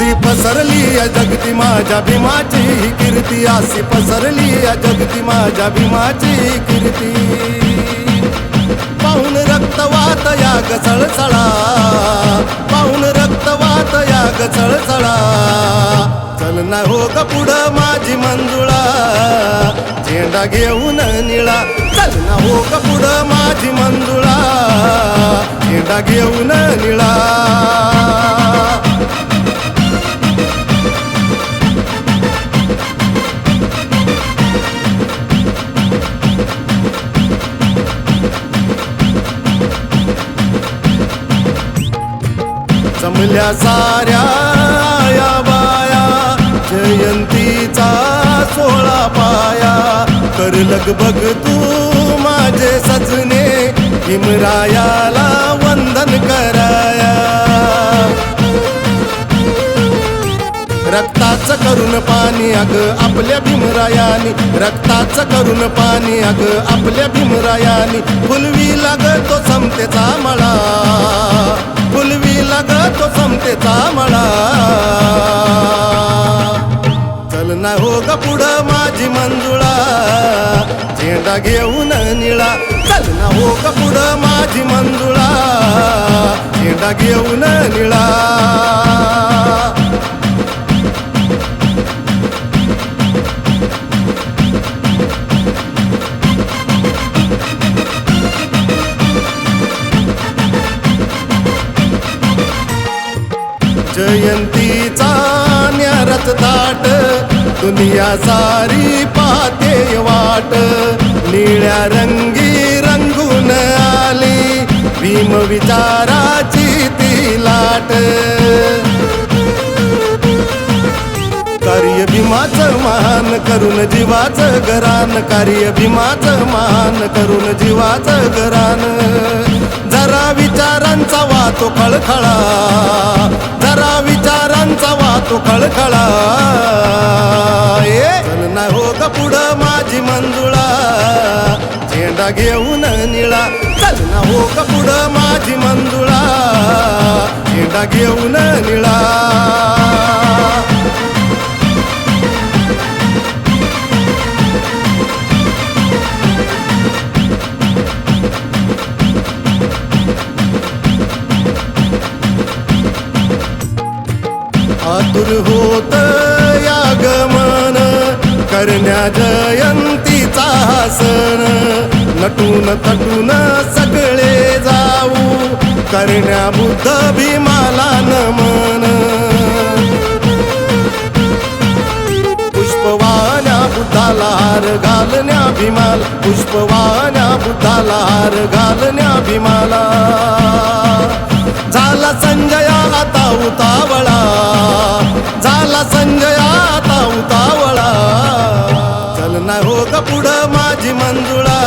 अशी पसरली जगती माझ्या भीमाची ही कीर्ती. अशी पसरली जगती माझ्या भीमाची कीर्ती. पाहून रक्तवात या गसळसळा पाहून रक्तवात या गसळसळा चल ना हो ग पुढं माझी मंजुळा. झेंडा घेऊन निळा. चल ना हो ग पुढं माझी मंजुळा. झेंडा घेऊन निळा. आपल्या साऱ्या या बाया. जयंतीचा सोळा पाया. कर लगबग तू माझे सजने हिमरायाला वंदन कराया. रक्ताचं करून पाणी अग आपल्या भीमरायानी. रक्ताचं करून पाणी अग आपल्या भीमरायानी. फुलवी लागतो समतेचा मळा. फुलवी लागतो समतेचा मळा. चल ना हो ग पुढं माझी मंजुळा. झेंडा घेऊन निळा. चल ना हो ग पुढं माझी मंजुळा. झेंडा घेऊन निळा. जयंतीचा न्यारच ताट दुनिया सारी पाते वाट. निळ्या रंगी रंगून आली भीम विचाराची ती लाट. कार्य भीमाचं महान करून जीवाचं घरान कार्य भीमाचं महान करून जीवाचं घरान. जरा विचारांचा वाचो खळखळा. कळा. खळखळा ए हो ग पुढं माझी मंजुळा. झेंडा घेऊन निळा. चल ना हो ग पुढं माझी मंजुळा. झेंडा घेऊन निळा. आतुर होत यागमन करण्या जयंतीचा सण नटून तटून सगळे जाऊ करण्या बुद्ध भीमाला नमन. पुष्पवाण्या बुद्धाला हार घालण्या भीमाल पुष्पवाण्या बुद्धाला हार घालण्या भीमाला झाला संजया आता उतावळा ग पुढं माझी मंजुळा.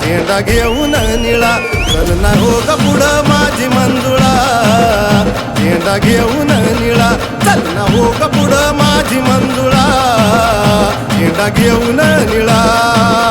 झेंडा घेऊन निळा. चल हो ग पुढं माझी मंजुळा. झेंडा घेऊन निळा. चल ना हो ग पुढं माझी मंजुळा. झेंडा घेऊन निळा.